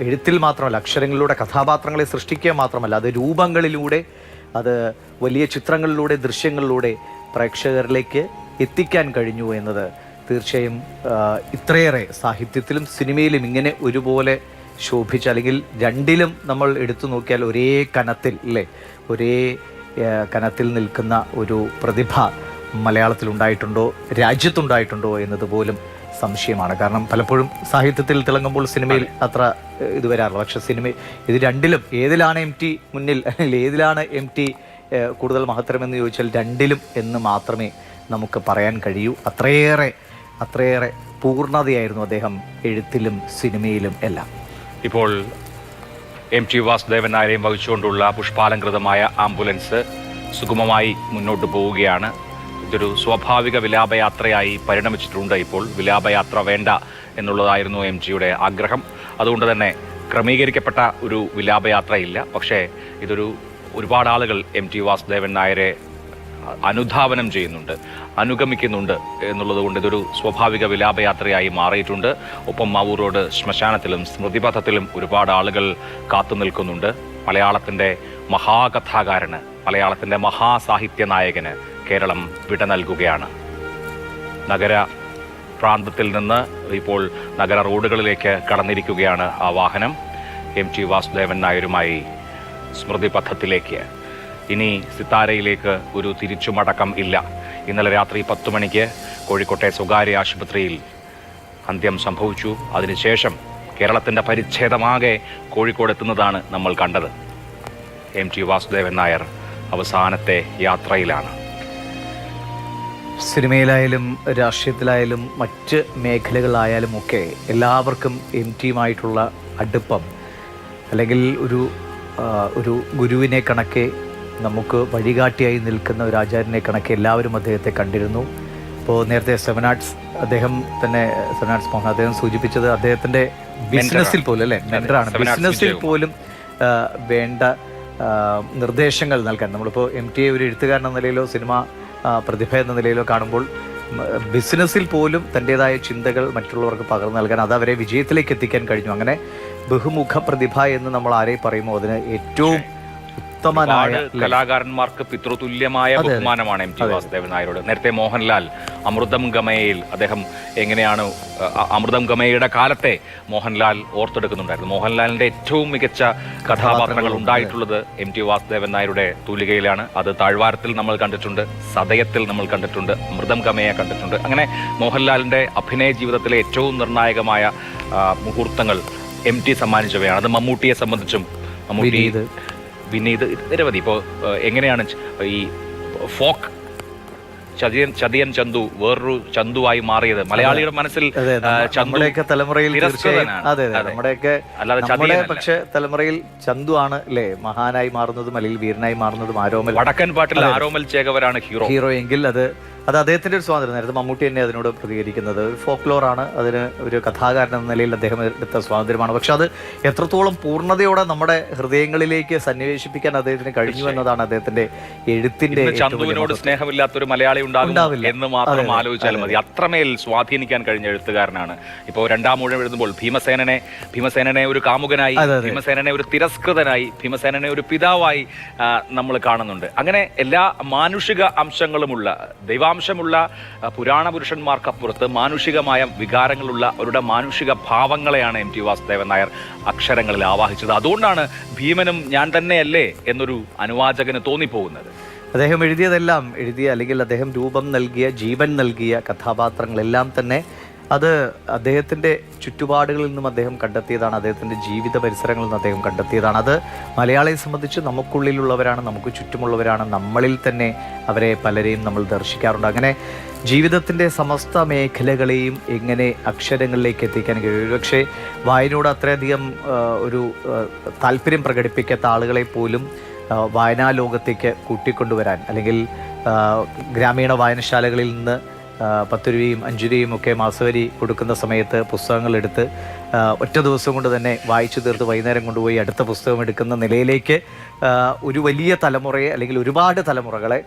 എഴുത്തിൽ മാത്രമല്ല അക്ഷരങ്ങളിലൂടെ കഥാപാത്രങ്ങളെ സൃഷ്ടിക്കുക മാത്രമല്ല അത് രൂപങ്ങളിലൂടെ അത് വലിയ ചിത്രങ്ങളിലൂടെ ദൃശ്യങ്ങളിലൂടെ പ്രേക്ഷകരിലേക്ക് എത്തിക്കാൻ കഴിഞ്ഞു എന്നത് തീർച്ചയായും ഇത്രയേറെ സാഹിത്യത്തിലും സിനിമയിലും ഇങ്ങനെ ഒരുപോലെ ശോഭിച്ച അല്ലെങ്കിൽ രണ്ടിലും നമ്മൾ എടുത്തു നോക്കിയാൽ ഒരേ കനത്തിൽ അല്ലേ? ഒരേ കനത്തിൽ നിൽക്കുന്ന ഒരു പ്രതിഭ മലയാളത്തിലുണ്ടായിട്ടുണ്ടോ രാജ്യത്തുണ്ടായിട്ടുണ്ടോ എന്നത് പോലും സംശയമാണ്. കാരണം പലപ്പോഴും സാഹിത്യത്തിൽ തിളങ്ങുമ്പോൾ സിനിമയിൽ അത്ര ഇത് വരാറില്ല. പക്ഷെ സിനിമ ഇത് രണ്ടിലും ഏതിലാണ് എം ടി മുന്നിൽ അല്ലെങ്കിൽ ഏതിലാണ് എം ടി കൂടുതൽ മഹത്തരമെന്ന് ചോദിച്ചാൽ രണ്ടിലും എന്ന് മാത്രമേ നമുക്ക് പറയാൻ കഴിയൂ. അത്രയേറെ അത്രയേറെ പൂർണതയായിരുന്നു അദ്ദേഹം എഴുത്തിലും സിനിമയിലും എല്ലാം. ഇപ്പോൾ എം ടി വാസുദേവൻ നായരെയും വഹിച്ചുകൊണ്ടുള്ള പുഷ്പാലങ്കൃതമായ ആംബുലൻസ് സുഗമമായി മുന്നോട്ട് പോവുകയാണ്. ഇതൊരു സ്വാഭാവിക വിലാപയാത്രയായി പരിണമിച്ചിട്ടുണ്ട്. ഇപ്പോൾ വിലാപയാത്ര വേണ്ട എന്നുള്ളതായിരുന്നു എം ജിയുടെ ആഗ്രഹം. അതുകൊണ്ട് തന്നെ ക്രമീകരിക്കപ്പെട്ട ഒരു വിലാപയാത്രയില്ല. പക്ഷേ ഇതൊരു ഒരുപാട് ആളുകൾ എം ടി വാസുദേവൻ നായരെ അനുധാവനം ചെയ്യുന്നുണ്ട് അനുഗമിക്കുന്നുണ്ട് എന്നുള്ളത് കൊണ്ട് ഇതൊരു സ്വാഭാവിക വിലാപയാത്രയായി മാറിയിട്ടുണ്ട്. ഒപ്പം മാവൂർ റോഡ് ശ്മശാനത്തിലും സ്മൃതിപഥത്തിലും ഒരുപാട് ആളുകൾ കാത്തു നിൽക്കുന്നുണ്ട്. മലയാളത്തിന്റെ മഹാകഥാകാരന് മലയാളത്തിന്റെ മഹാസാഹിത്യ നായകന് കേരളം വിട നൽകുകയാണ്. നഗര പ്രാന്തത്തിൽ നിന്ന് ഇപ്പോൾ നഗര റോഡുകളിലേക്ക് കടന്നിരിക്കുകയാണ് ആ വാഹനം. എം ടി വാസുദേവൻ നായരുമായി സ്മൃതിപഥത്തിലേക്ക് ഇനി സിത്താരയിലേക്ക് ഒരു തിരിച്ചുമടക്കം ഇല്ല. ഇന്നലെ രാത്രി പത്ത് മണിക്ക് കോഴിക്കോട്ടെ സ്വകാര്യ ആശുപത്രിയിൽ അന്ത്യം സംഭവിച്ചു. അതിനുശേഷം കേരളത്തിന്റെ പരിച്ഛേദമാകെ കോഴിക്കോട് എത്തുന്നതാണ് നമ്മൾ കണ്ടത്. എം ടി വാസുദേവൻ നായർ അവസാനത്തെ യാത്രയിലാണ്. സിനിമയിലായാലും രാഷ്ട്രീയത്തിലായാലും മറ്റ് മേഖലകളിലായാലും ഒക്കെ എല്ലാവർക്കും എം ടിയുമായിട്ടുള്ള അടുപ്പം. അല്ലെങ്കിൽ ഒരു ഒരു ഗുരുവിനെ കണക്കെ നമുക്ക് വഴികാട്ടിയായി നിൽക്കുന്ന ഒരു ആചാര്യനെ കണക്കെ എല്ലാവരും അദ്ദേഹത്തെ കണ്ടിരുന്നു. ഇപ്പോൾ നേരത്തെ സെവൻ ആർട്സ് അദ്ദേഹം തന്നെ സെവൻ ആർട്സ് മോഹൻ അദ്ദേഹം സൂചിപ്പിച്ചത് അദ്ദേഹത്തിന്റെ ബിസിനസ്സിൽ പോലും അല്ലേ? മെൻഡറാണ് ബിസിനസ്സിൽ പോലും വേണ്ട നിർദ്ദേശങ്ങൾ നൽകാൻ. നമ്മളിപ്പോൾ എം ടി എ ഒരു എഴുത്തുകാരൻ എന്ന നിലയിലോ സിനിമ പ്രതിഭ എന്ന നിലയിലോ കാണുമ്പോൾ ബിസിനസ്സിൽ പോലും തന്റെതായ ചിന്തകൾ മറ്റുള്ളവർക്ക് പകർന്നു നൽകാൻ അത് അവരെ വിജയത്തിലേക്ക് എത്തിക്കാൻ കഴിഞ്ഞു. അങ്ങനെ ബഹുമുഖ പ്രതിഭ എന്ന് നമ്മൾ ആരെ പറയുമോ? അതിന് ഏറ്റവും ഉത്തമനായ കലാകാരന്മാർക്ക് പിതൃതുല്യമായ ബഹുമാനമാണ് എം ടി വാസുദേവൻ നായരോട്. നേരത്തെ മോഹൻലാൽ അമൃതം ഗമയയിൽ അദ്ദേഹം എങ്ങനെയാണ് അമൃതം ഗമയയുടെ കാലത്തെ മോഹൻലാൽ ഓർത്തെടുക്കുന്നുണ്ടായിരുന്നു. മോഹൻലാലിന്റെ ഏറ്റവും മികച്ച കഥാപാത്രങ്ങൾ ഉണ്ടായിട്ടുള്ളത് എം ടി വാസുദേവൻ നായരുടെ തൂലികയിലാണ്. അത് താഴ്വാരത്തിൽ നമ്മൾ കണ്ടിട്ടുണ്ട് സദയത്തിൽ നമ്മൾ കണ്ടിട്ടുണ്ട് അമൃതം ഗമയെ കണ്ടിട്ടുണ്ട്. അങ്ങനെ മോഹൻലാലിന്റെ അഭിനയ ജീവിതത്തിലെ ഏറ്റവും നിർണായകമായ മുഹൂർത്തങ്ങൾ എം ടി സമ്മാനിച്ചവയാണ്. അത് മമ്മൂട്ടിയെ സംബന്ധിച്ചും മമ്മൂട്ടി വിനീത്. ഇത് നിരവധി ഇപ്പോൾ എങ്ങനെയാണ് ഈ ഫോക്ക്? ചതിയൻ ചതിയൻ ചന്തു വേറൊരു ചന്തുവായി മാറിയത്. മലയാളിയുടെ മനസ്സിൽ നമ്മുടെയൊക്കെ തലമുറയിൽ അതെ. നമ്മുടെയൊക്കെ നമ്മുടെ. പക്ഷെ തലമുറയിൽ ചന്തു ആണ് അല്ലേ മഹാനായി മാറുന്നതും അല്ലെങ്കിൽ വീരനായി മാറുന്നതും ആരോമൽ വടക്കൻ പാട്ടിൽ ആരോമൽ ചേകവരാണ് ഹീറോ. ഹീറോ എങ്കിൽ അത് അത് അദ്ദേഹത്തിന്റെ ഒരു സ്വാതന്ത്ര്യം നേരത്തെ മമ്മൂട്ടി തന്നെ അതിനോട് പ്രതികരിക്കുന്നത്. ആണ് അതിന് ഒരു കഥാകാരൻ എന്ന നിലയിൽ അദ്ദേഹം എടുത്ത സ്വാതന്ത്ര്യമാണ്. പക്ഷെ അത് എത്രത്തോളം പൂർണതയോടെ നമ്മുടെ ഹൃദയങ്ങളിലേക്ക് സന്നിവേശിപ്പിക്കാൻ അദ്ദേഹത്തിന് കഴിഞ്ഞു എന്നതാണ് അദ്ദേഹത്തിന്റെ എഴുത്തിന്റെ ചന്തുവിനോട് സ്നേഹമില്ലാത്ത ഒരു മലയാളി ഉണ്ടാവില്ല. എന്ന് മാത്രം ആലോചിച്ചാൽ മതി. അത്രമേൽ സ്വാധീനിക്കാൻ കഴിഞ്ഞ എഴുത്തുകാരനാണ്. ഇപ്പോൾ രണ്ടാം മൂഴം എഴുതുമ്പോൾ ഭീമസേനനെ ഭീമസേനനെ ഒരു കാമുകനായി. ഭീമസേനനെ ഒരു തിരസ്കൃതനായി ഭീമസേനനെ ഒരു പിതാവായി നമ്മൾ കാണുന്നുണ്ട്. അങ്ങനെ എല്ലാ മാനുഷിക അംശങ്ങളുമുള്ള ദൈവാംശമുള്ള ആ, പുരാണ പുരുഷന്മാർക്കപ്പുറത്ത് മാനുഷികമായ വികാരങ്ങളുള്ള അവരുടെ മാനുഷിക ഭാവങ്ങളെയാണ് എം ടി വാസുദേവൻ നായർ അക്ഷരങ്ങളിൽ ആവാഹിച്ചത്. അതുകൊണ്ടാണ് ഭീമനും ഞാൻ തന്നെയല്ലേ എന്നൊരു അനുവാചകന് തോന്നിപ്പോകുന്നത്. അദ്ദേഹം എഴുതിയതെല്ലാം എഴുതിയ അല്ലെങ്കിൽ അദ്ദേഹം രൂപം നൽകിയ ജീവൻ നൽകിയ കഥാപാത്രങ്ങളെല്ലാം തന്നെ അത് അദ്ദേഹത്തിന്റെ ചുറ്റുപാടുകളിൽ നിന്നും അദ്ദേഹം കണ്ടെത്തിയതാണ്. അദ്ദേഹത്തിന്റെ ജീവിത പരിസരങ്ങളിൽ നിന്ന് അദ്ദേഹം കണ്ടെത്തിയതാണ്. അത് മലയാളിയെ സംബന്ധിച്ച് നമുക്കുള്ളിലുള്ളവരാണ് നമുക്ക് ചുറ്റുമുള്ളവരാണ്. നമ്മളിൽ തന്നെ അവരെ പലരെയും നമ്മൾ ദർശിക്കാറുണ്ട്. അങ്ങനെ ജീവിതത്തിന്റെ സമസ്ത മേഖലകളെയും എങ്ങനെ അക്ഷരങ്ങളിലേക്ക് എത്തിക്കാൻ കഴിയും? ഒരുപക്ഷെ വായനയോട് അത്രയധികം ഒരു താല്പര്യം പ്രകടിപ്പിക്കാത്ത ആളുകളെ പോലും വായനാ ലോകത്തേക്ക് കൂട്ടിക്കൊണ്ടുവരാൻ അല്ലെങ്കിൽ ഗ്രാമീണ വായനശാലകളിൽ നിന്ന് പത്ത് രൂപയും അഞ്ച് രൂപയും ഒക്കെ മാസവരി കൊടുക്കുന്ന സമയത്ത് ആ, ഒറ്റ ദിവസം കൊണ്ട് തന്നെ വായിച്ചു തീർത്ത് വൈകുന്നേരം കൊണ്ടുപോയി അടുത്ത പുസ്തകം എടുക്കുന്ന നിലയിലേക്ക് ഒരു വലിയ തലമുറയെ അല്ലെങ്കിൽ ഒരുപാട് തലമുറകളെ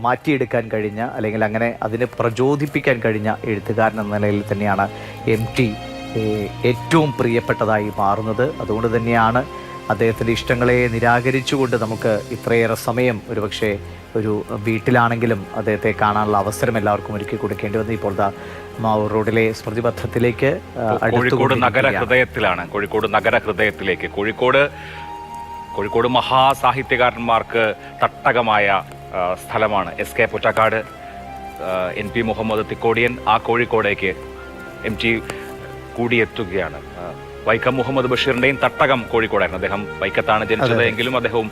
മാറ്റിയെടുക്കാൻ കഴിഞ്ഞ അല്ലെങ്കിൽ അങ്ങനെ അതിനെ പ്രചോദിപ്പിക്കാൻ കഴിഞ്ഞ എഴുത്തുകാരൻ എന്ന നിലയിൽ തന്നെയാണ് എം ടി ഏറ്റവും പ്രിയപ്പെട്ടതായി മാറുന്നത്. അതുകൊണ്ട് തന്നെയാണ് അദ്ദേഹത്തിന്റെ ഇഷ്ടങ്ങളെ നിരാകരിച്ചുകൊണ്ട് നമുക്ക് ഇത്രയേറെ സമയം ഒരുപക്ഷെ ഒരു വീട്ടിലാണെങ്കിലും അദ്ദേഹത്തെ കാണാനുള്ള അവസരം എല്ലാവർക്കും ഒരുക്കി കൊടുക്കേണ്ടി വന്നു. ഇപ്പോൾ മാവൂർ റോഡിലെ സ്മൃതിപഥത്തിലേക്ക് കോഴിക്കോട് നഗര. ഹൃദയത്തിലാണ് കോഴിക്കോട് നഗര ഹൃദയത്തിലേക്ക് കോഴിക്കോട് കോഴിക്കോട് മഹാസാഹിത്യകാരന്മാർക്ക് തട്ടകമായ സ്ഥലമാണ് S K Pottekkatt. N P Muhammad Thikkodiyan ആ കോഴിക്കോടേക്ക് എം ടി കൂടിയെത്തുകയാണ്. വൈക്കം മുഹമ്മദ് ബഷീറിന്റെയും തട്ടകം കോഴിക്കോടായിരുന്നു. അദ്ദേഹം വൈക്കത്താണ് ജനിച്ചത് എങ്കിലും അദ്ദേഹവും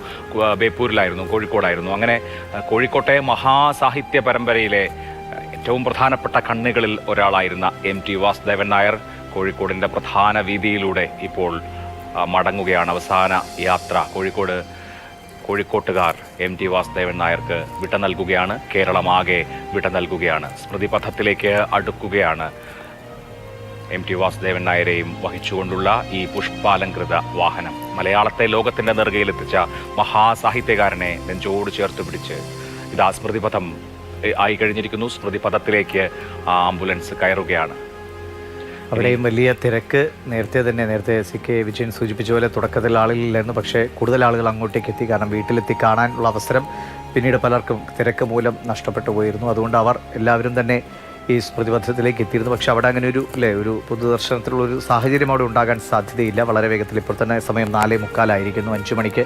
ബേപ്പൂരിലായിരുന്നു കോഴിക്കോടായിരുന്നു. അങ്ങനെ കോഴിക്കോട്ടെ മഹാസാഹിത്യ പരമ്പരയിലെ ഏറ്റവും പ്രധാനപ്പെട്ട കണ്ണുകളിൽ ഒരാളായിരുന്ന എം ടി വാസുദേവൻ നായർ കോഴിക്കോടിന്റെ പ്രധാന വീതിയിലൂടെ ഇപ്പോൾ മടങ്ങുകയാണ് അവസാന യാത്ര. കോഴിക്കോട് കോഴിക്കോട്ടുകാർ എം ടി വാസുദേവൻ നായർക്ക് വിട്ട നൽകുകയാണ്. കേരളമാകെ വിട്ട നൽകുകയാണ്. സ്മൃതിപഥത്തിലേക്ക് അടുക്കുകയാണ്. എം ടി വാസുദേവൻ നായരെയും വഹിച്ചുകൊണ്ടുള്ള ഈ പുഷ്പാലങ്കൃത വാഹനം. മലയാളത്തെ ലോകത്തിന്റെ നെറുകയിലെത്തിച്ച മഹാസാഹിത്യകാരനെ നെഞ്ചോട് ചേർത്ത് പിടിച്ച് ഇതാ സ്മൃതിപഥം ആയി കഴിഞ്ഞിരിക്കുന്നു. സ്മൃതിപഥത്തിലേക്ക് ആ ആംബുലൻസ് കയറുകയാണ്. അവിടെയും വലിയ തിരക്ക്. നേരത്തെ തന്നെ നേരത്തെ സി കെ വിജയൻ സൂചിപ്പിച്ച പോലെ തുടക്കത്തിൽ ആളുകളില്ലായിരുന്നു പക്ഷേ കൂടുതൽ ആളുകൾ അങ്ങോട്ടേക്ക് എത്തി കാരണം വീട്ടിലെത്തി കാണാനുള്ള അവസരം പിന്നീട് പലർക്കും തിരക്ക് മൂലം നഷ്ടപ്പെട്ടു പോയിരുന്നു. അതുകൊണ്ട് അവർ എല്ലാവരും തന്നെ ഈ പ്രതിബദ്ധത്തിലേക്ക് എത്തിയിരുന്നു. പക്ഷെ അവിടെ അങ്ങനെ ഒരു അല്ലേ ഒരു പൊതുദർശനത്തിലുള്ള ഒരു സാഹചര്യം അവിടെ ഉണ്ടാകാൻ സാധ്യതയില്ല. വളരെ വേഗത്തിൽ ഇപ്പോൾ തന്നെ സമയം നാലേ മുക്കാലായിരിക്കുന്നു. അഞ്ചു മണിക്ക്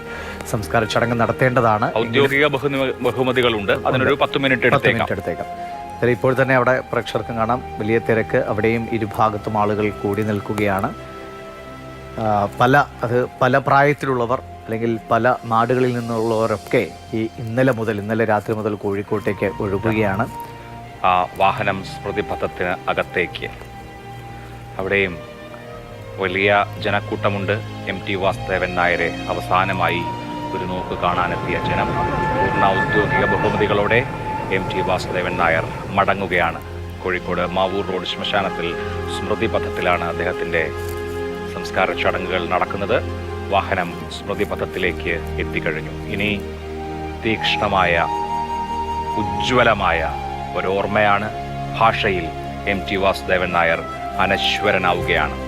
സംസ്കാര ചടങ്ങ് നടത്തേണ്ടതാണ്. ഔദ്യോഗിക ബഹുമ- ബഹുമതികളുണ്ട്. അതിനൊരു പത്ത് മിനിറ്റ് എടുത്തേക്കാം. മിനിറ്റ് എടുത്തേക്കാം. ഇതിൽ ഇപ്പോൾ തന്നെ അവിടെ പ്രേക്ഷകർക്കും കാണാം. വലിയ തിരക്ക്. അവിടെയും ഇരുഭാഗത്തും ആളുകൾ കൂടി നിൽക്കുകയാണ്. പല അത് പല പ്രായത്തിലുള്ളവർ അല്ലെങ്കിൽ പല നാടുകളിൽ നിന്നുള്ളവരൊക്കെ ഈ ഇന്നലെ മുതൽ ഇന്നലെ രാത്രി മുതൽ കോഴിക്കോട്ടേക്ക് ഒഴുകുകയാണ്. ആ വാഹനം സ്മൃതിപഥത്തിന് അകത്തേക്ക്. അവിടെയും വലിയ ജനക്കൂട്ടമുണ്ട്. എം ടി വാസുദേവൻ നായരെ അവസാനമായി ഒരു നോക്ക് കാണാനെത്തിയ ജനം. പൂർണ ഔദ്യോഗിക ബഹുമതികളോടെ എം ടി വാസുദേവൻ നായർ മടങ്ങുകയാണ്. കോഴിക്കോട് മാവൂർ റോഡ് ശ്മശാനത്തിൽ സ്മൃതിപഥത്തിലാണ് അദ്ദേഹത്തിന്റെ സംസ്കാര ചടങ്ങുകൾ നടക്കുന്നത്. വാഹനം സ്മൃതിപഥത്തിലേക്ക് എത്തിക്കഴിഞ്ഞു. ഇനി തീക്ഷ്ണമായ ഉജ്ജ്വലമായ ഒരോർമ്മയാണ് ഭാഷയിൽ എം ടി വാസുദേവൻ നായർ അനശ്വരനാവുകയാണ്.